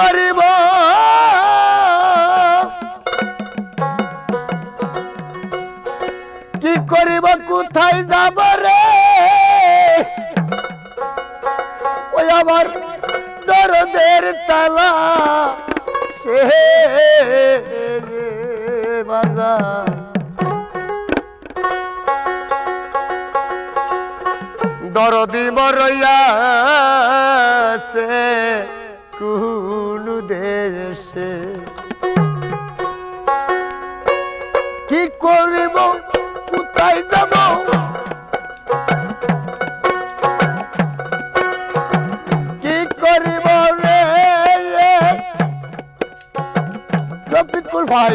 করিব। কি করিব, কোথায় যাব রে? ওই আমার দরদের তালা, সে দরদি মরইয়া সে কোন দেশে। কি করিব কোথায় যাব? কি করিব রে? ভাই।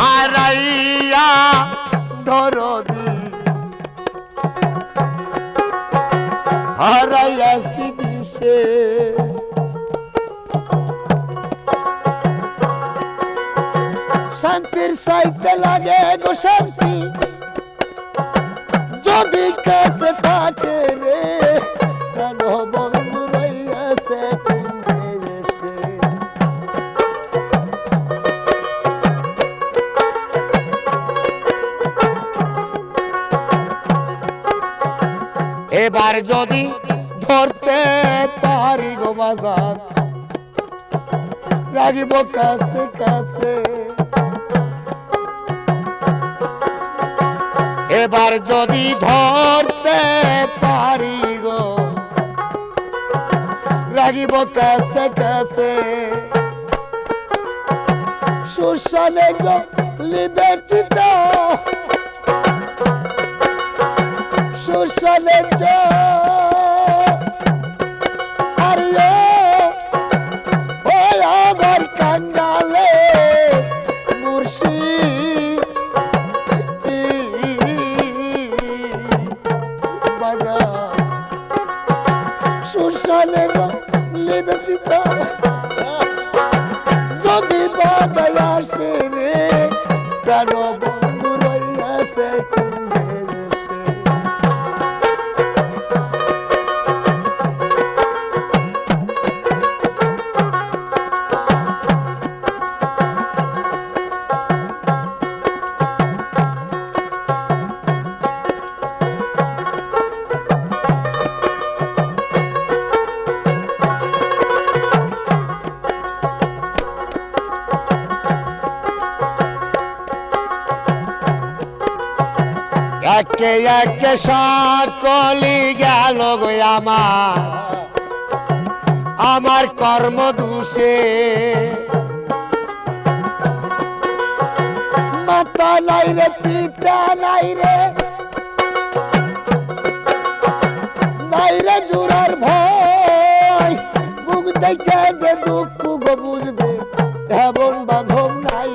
হারাইয়া দরদি। হারাইয়াছি দিশে শান্তির সাইতে লাগে গো শান্তি। যদি কাছে এবার যদি ধরতে পারি গো বাজার, রাগিব কাছে কাছে। এবার যদি ধরতে পারি গো, রাগিব কাছে কাছে। সুশানে গো লিবে চিতা যা আরে ওই আমার কাঙ্গালে একে একে সকলি গেল গো আমার। আমার কর্ম দোষে। মাতা নাই রে পিতা নাই রে। নাই রে জোরার ভয়। মুখ দেখে যে দুঃখ গো বুঝবে এমন বাঁধব নাই।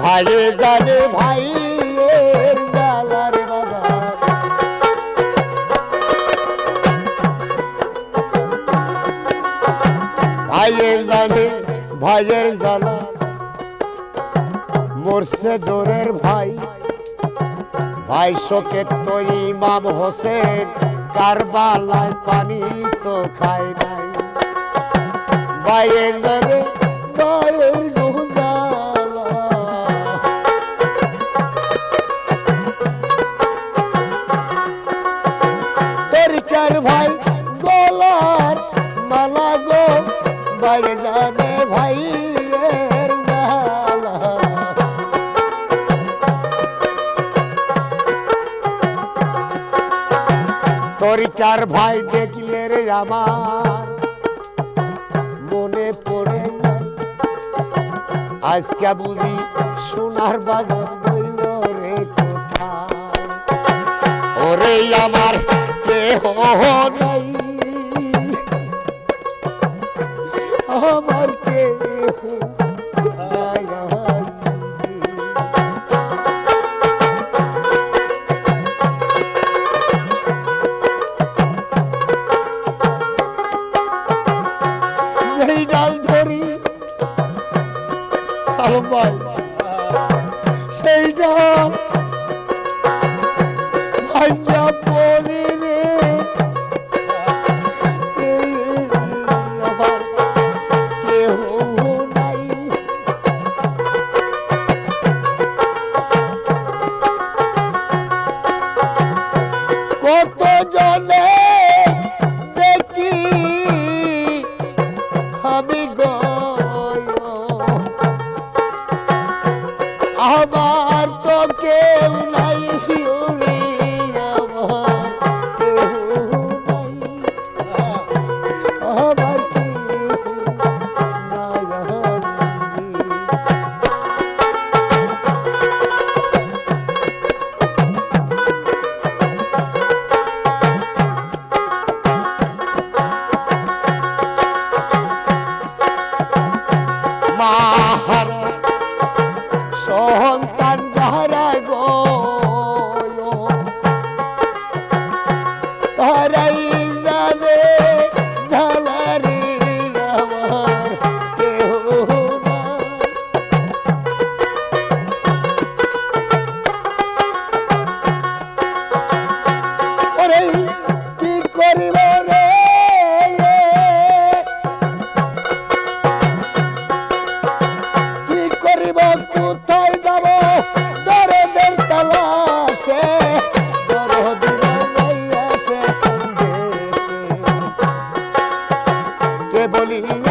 ভাইয়ে জানে ভাই ভাইয়ের জানে, ভাইয়ের জানা। মরছে জোরের ভাই। ভাই শোকে তো ইমাম হোসেন, কারবালায় পানি তো খায় নাই। ভাইয়ের জানে, ভাইয়ের তরিকার ভাই দেখলে রে আমার। মনে পড়ে আজকে বুঝি সোনার বাজার রে কোথায়? ওরে আমার কে নাই ভাই সেইটা ভাইয়া পড়ি কে